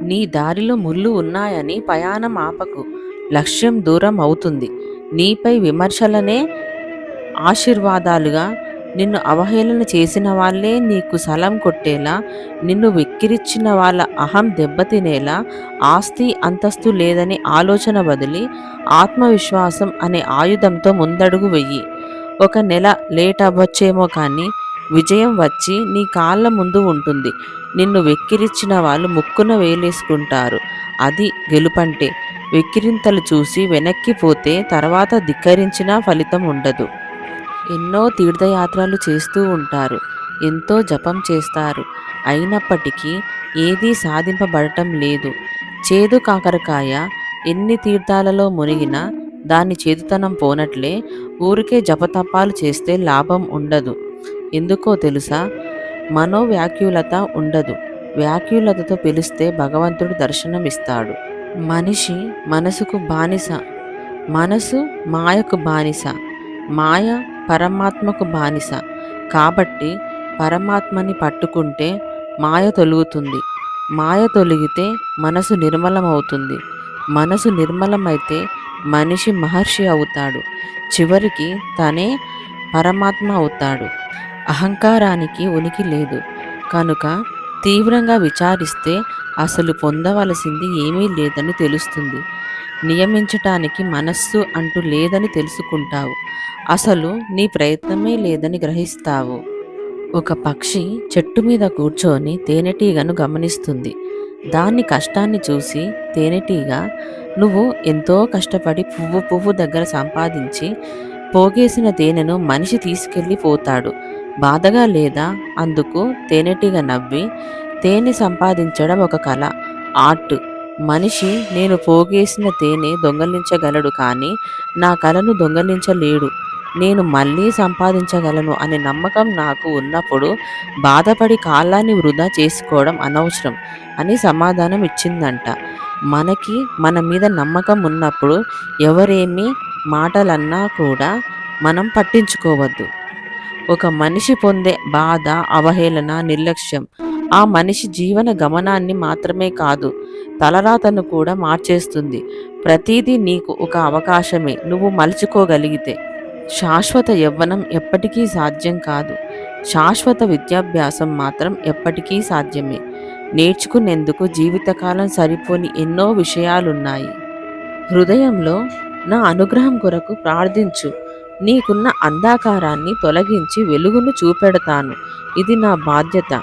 నీ దారిలో ముళ్ళు ఉన్నాయని ప్రయాణం ఆపకు. లక్ష్యం దూరం అవుతుంది. నీపై విమర్శలనే ఆశీర్వాదాలుగా. నిన్ను అవహేళన చేసిన వాళ్ళే నీకు సలం కొట్టేలా నిన్ను వెక్కిరిచ్చిన వాళ్ళ అహం దెబ్బతినేలా ఆస్తి అంతస్తు లేదని ఆలోచన బదిలి ఆత్మవిశ్వాసం అనే ఆయుధంతో ముందడుగు వెయ్యి. ఒక నెల లేట్ అవ్వచ్చేమో కానీ విజయం వచ్చి నీ కాళ్ళ ముందు ఉంటుంది. నిన్ను వెక్కిరిచ్చిన వాళ్ళు ముక్కున వేలేసుకుంటారు. అది గెలుపంటే వెక్కిరింతలు చూసి వెనక్కిపోతే తర్వాత ధిక్కరించినా ఫలితం ఉండదు. ఎన్నో తీర్థయాత్రలు చేస్తూ ఉంటారు. ఎంతో జపం చేస్తారు. అయినప్పటికీ ఏదీ సాధింపబడటం లేదు. చేదు కాకరకాయ ఎన్ని తీర్థాలలో మునిగినా దాని చేదుతనం పోనట్లే ఊరికే జపతపాలు చేస్తే లాభం ఉండదు. ఎందుకో తెలుసా? మనోవ్యాఖ్యులత ఉండదు. వ్యాక్యులతతో పిలిస్తే భగవంతుడు దర్శనమిస్తాడు. మనిషి మనసుకు బానిస. మనసు మాయకు బానిస. మాయ పరమాత్మకు బానిస. కాబట్టి పరమాత్మని పట్టుకుంటే మాయ తొలుగుతుంది. మాయ తొలిగితే మనసు నిర్మలమవుతుంది. మనసు నిర్మలమైతే మనిషి మహర్షి అవుతాడు. చివరికి తనే పరమాత్మ అవుతాడు. అహంకారానికి ఉనికి లేదు. కనుక తీవ్రంగా విచారిస్తే అసలు పొందవలసింది ఏమీ లేదని తెలుస్తుంది. నియమించటానికి మనస్సు అంటూ లేదని తెలుసుకుంటావు. అసలు నీ ప్రయత్నమే లేదని గ్రహిస్తావు. ఒక పక్షి చెట్టు మీద కూర్చొని తేనెటీగను గమనిస్తుంది. దాని కష్టాన్ని చూసి తేనెటీగ నువ్వు ఎంతో కష్టపడి పువ్వు పువ్వు దగ్గర సంపాదించి పోగేసిన తేనెను మనిషి తీసుకెళ్ళి పోతాడు. బాధగా లేదా? అందుకు తేనెటీగ నవ్వి తేనె సంపాదించడం ఒక కళ ఆర్ట్. మనిషి నేను పోగేసిన తేనె దొంగలించగలడు కానీ నా కళను దొంగలించలేడు. నేను మళ్ళీ సంపాదించగలను అనే నమ్మకం నాకు ఉన్నప్పుడు బాధపడి కాలాన్ని వృధా చేసుకోవడం అనవసరం అని సమాధానం ఇచ్చిందంట. మనకి మన మీద నమ్మకం ఉన్నప్పుడు ఎవరేమి మాటలన్నా కూడా మనం పట్టించుకోవద్దు. ఒక మనిషి పొందే బాధ అవహేళన నిర్లక్ష్యం ఆ మనిషి జీవన గమనాన్ని మాత్రమే కాదు తలరాతను కూడా మార్చేస్తుంది. ప్రతిదీ నీకు ఒక అవకాశమే నువ్వు మలుచుకోగలిగితే. శాశ్వత యవ్వనం ఎప్పటికీ సాధ్యం కాదు. శాశ్వత విద్యాభ్యాసం మాత్రం ఎప్పటికీ సాధ్యమే. నేర్చుకునేందుకు జీవితకాలం సరిపోని ఎన్నో విషయాలున్నాయి. హృదయంలో నా అనుగ్రహం కొరకు ప్రార్థించు. నీకున్న అంధాకారాన్ని తొలగించి వెలుగును చూపెడతాను. ఇది నా బాధ్యత.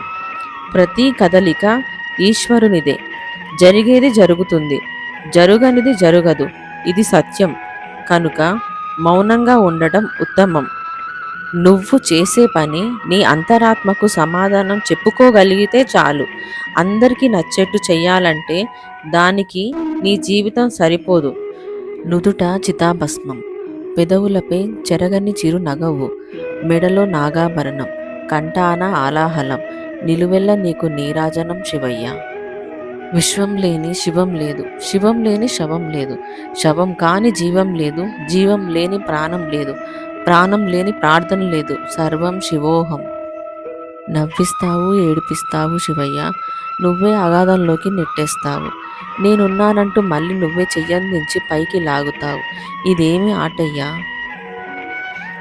ప్రతి కదలిక ఈశ్వరునిదే. జరిగేది జరుగుతుంది. జరుగనిది జరగదు. ఇది సత్యం. కనుక మౌనంగా ఉండటం ఉత్తమం. నువ్వు చేసే పని నీ అంతరాత్మకు సమాధానం చెప్పుకోగలిగితే చాలు. అందరికీ నచ్చేట్టు చెయ్యాలంటే దానికి నీ జీవితం సరిపోదు. నుదుట చితాభస్మం. పెదవులపై చెరగని చిరు నగవు మెడలో నాగాభరణం కంఠాన ఆలాహలం నిలువెల్ల నీకు నీరాజనం శివయ్య. విశ్వం లేని శివం లేదు శివం లేని శవం లేదు శవం కాని జీవం లేదు జీవం లేని ప్రాణం లేదు ప్రాణం లేని ప్రార్థన లేదు సర్వం శివోహం. నవ్విస్తావు ఏడిపిస్తావు శివయ్య. నువ్వే అగాధంలోకి నెట్టేస్తావు. నేనున్నానంటూ మళ్ళీ నువ్వే చెయ్యందించి పైకి లాగుతావు. ఇదేమి ఆటయ్యా?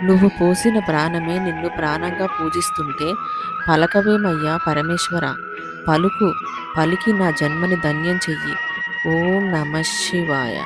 నువ్వు పోసిన ప్రాణమే నిన్ను ప్రాణంగా పూజిస్తుంటే పలకవేమయ్యా పరమేశ్వర? పలుకు పలికి నా జన్మని ధన్యం చెయ్యి. ఓం నమ శివాయ.